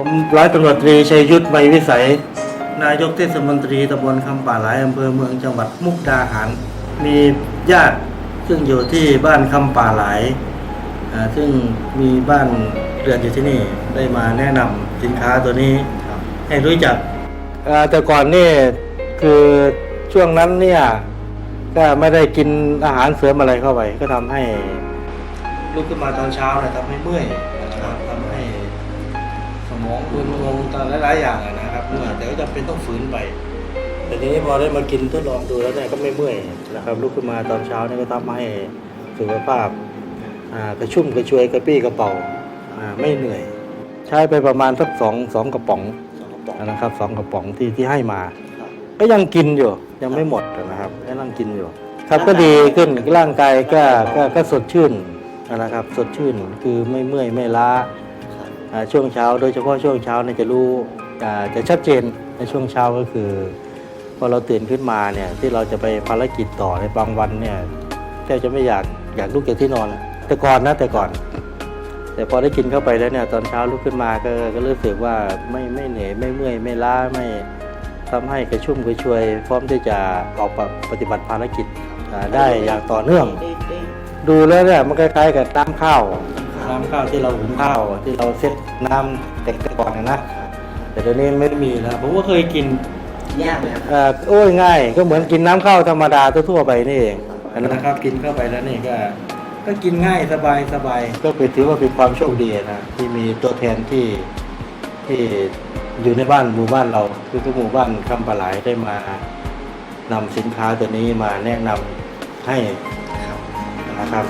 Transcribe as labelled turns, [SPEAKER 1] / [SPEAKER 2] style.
[SPEAKER 1] ผมร้อยตำรวจตรีชัยยุทธไวยวิสัย นายกเทศมนตรีตำบลคำป่าหลายอำเภอเมืองจังหวัดมุกดาหาร มีญาติซึ่งอยู่ที่บ้านคำป่าหลายซึ่งมีบ้านเรือนอยู่ที่นี่ได้มาแนะนำสินค้าตัวนี้ให้รู้จักแต่ก่อนนี่คือช่วงนั้นเนี่ยก็ไม่ได้กินอาหารเสริมอะไรเข้าไป ก็ทำให้ลุกขึ้นมาตอนเช้านะทำให้เมื่อยนะครับทำใมองมึนงงตอนหลายๆอย่างอะนะครับเมื่อยแต่ก็จำเป็นต้องฝืนไป แต่ทีนี้พอได้มากินทดลองดูแล้วเนี่ยก็ไม่เมื่อยนะครับลุกขึ้นมาตอนเช้าเนี่ยก็ทำให้สุขภาพอ่ากระชุ่มกระชวยกระปี้กระเป๋าอ่าไม่เหนื่อย ใช้ไปประมาณสักสองสองกระป๋องนะครับสองกระป๋องที่ที่ให้มา ก็ยังกินอยู่ยังไม่หมดนะครับก็นั่งกินอยู่ ครับก็ดีขึ้นร่างกายก็ก็ก็สดชื่นนะครับ สดชื่นคือไม่เมื่อยไม่ล้าอ่า ช่วงเช้า โดยเฉพาะช่วงเช้าเนี่ยจะรู้จะชัดเจนในช่วงเช้าก็คือพอเราตื่นขึ้นมาเนี่ยที่เราจะไปภารกิจต่อในบางวันเนี่ยแทบจะไม่อยากอยากลุกจากที่นอน แต่ก่อนนะแต่ก่อน แต่พอได้กินเข้าไปแล้วเนี่ยตอนเช้าลุกขึ้นมาก็ก็รู้สึกว่าไม่ไม่เหนื่อยไม่เมื่อยไม่ล้าไม่ทำให้กระชุ่มกระชวย พร้อมที่จะออกปฏิบัติภารกิจได้อย่างต่อเนื่อง ดูแล้วเนี่ยมันคล้ายๆกับน้ำข้าว น้ำข้าวที่เราหุงข้าวที่เราเซ็ตน้ำแต่ก่อนนะนะแต่เดี๋ยวนี้ไม่มีแล้วผมก็เคยกิน
[SPEAKER 2] ยากไหมครับ
[SPEAKER 1] เอ่อโอ้ยง่าย ก็เหมือนกินน้ำข้าวธรรมดาทั่วๆไปนี่เองนะครับกินเข้าไปแล้วนี่ก็ก็กินง่ายสบายสบายก็เป็นถือว่าเป็นความโชคดีนะที่มีตัวแทนที่ที่อยู่ในบ้านหมู่บ้านเรา คือทุกหมู่บ้านคำปลาไหลได้มานำสินค้าตัวนี้มาแนะนำให้นะครับ